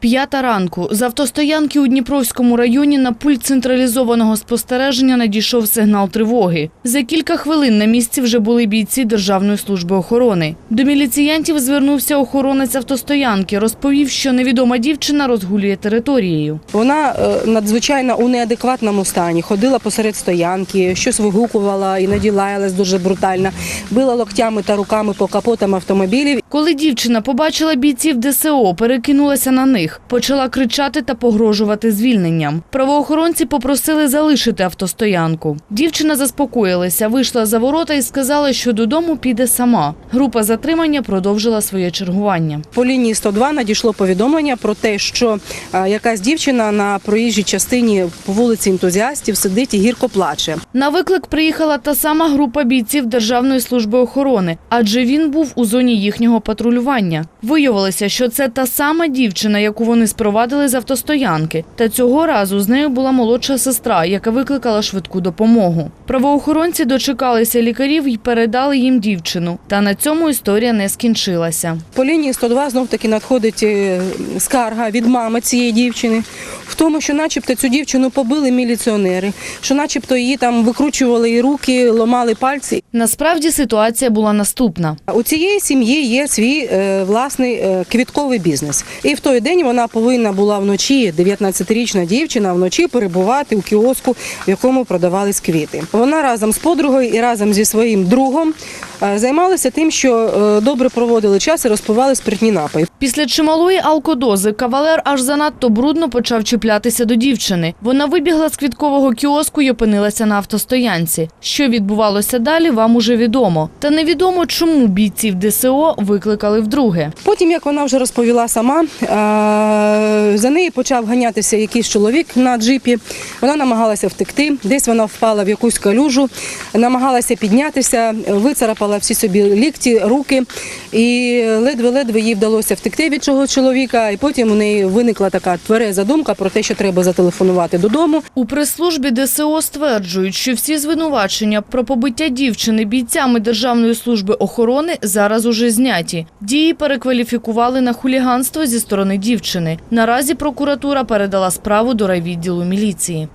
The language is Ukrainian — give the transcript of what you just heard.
П'ята ранку з автостоянки у Дніпровському районі на пульт централізованого спостереження надійшов сигнал тривоги. За кілька хвилин на місці вже були бійці Державної служби охорони. До міліціянтів звернувся охоронець автостоянки, розповів, що невідома дівчина розгулює територією. Вона е, надзвичайно у неадекватному стані, ходила посеред стоянки, щось вигукувала, іноді лаялась дуже брутально, била локтями та руками по капотам автомобілів. Коли дівчина побачила бійців ДСО, перекинулася на них, почала кричати та погрожувати звільненням. Правоохоронці попросили залишити автостоянку. Дівчина заспокоїлася, вийшла за ворота і сказала, що додому піде сама. Група затримання продовжила своє чергування. По лінії 102 надійшло повідомлення про те, що е, якась дівчина на проїжджій частині по вулиці ентузіастів сидить і гірко плаче. На виклик приїхала та сама група бійців Державної служби охорони, адже він був у зоні їхнього патрулювання. Виявилося, що це та сама дівчина, яку вони спровадили з автостоянки. Та цього разу з нею була молодша сестра, яка викликала швидку допомогу. Правоохоронці дочекалися лікарів і передали їм дівчину. Та на цьому історія не скінчилася. По лінії 102 знов таки надходить е, скарга від мами цієї дівчини в тому, що начебто цю дівчину побили міліціонери, що начебто її там викручували і руки, ломали пальці. Насправді ситуація була наступна. У цієї сім'ї є свій е, власний е, квітковий бізнес. І в той день вона повинна була вночі, 19-річна дівчина, вночі перебувати у кіоску, в якому продавались квіти. Вона разом з подругою і разом зі своїм другом займалися тим, що е, добре проводили час і розпивали спиртні напої. Після чималої алкодози кавалер аж занадто брудно почав чіплятися до дівчини. Вона вибігла з квіткового кіоску і опинилася на автостоянці. Що відбувалося далі, вам уже відомо. Та невідомо, чому бійців ДСО викликали вдруге. Потім, як вона вже розповіла сама, е, за нею почав ганятися якийсь чоловік на джипі. Вона намагалася втекти, десь вона впала в якусь калюжу, намагалася піднятися, вицарапала всі собі лікті, руки, і ледве-ледве їй вдалося втекти від цього чоловіка. І потім у неї виникла така твереза думка про те, що треба зателефонувати додому. У прес-службі ДСО стверджують, що всі звинувачення про побиття дівчини бійцями Державної служби охорони зараз уже зняті. Дії перекваліфікували на хуліганство зі сторони дівчини. Наразі прокуратура передала справу до райвідділу міліції.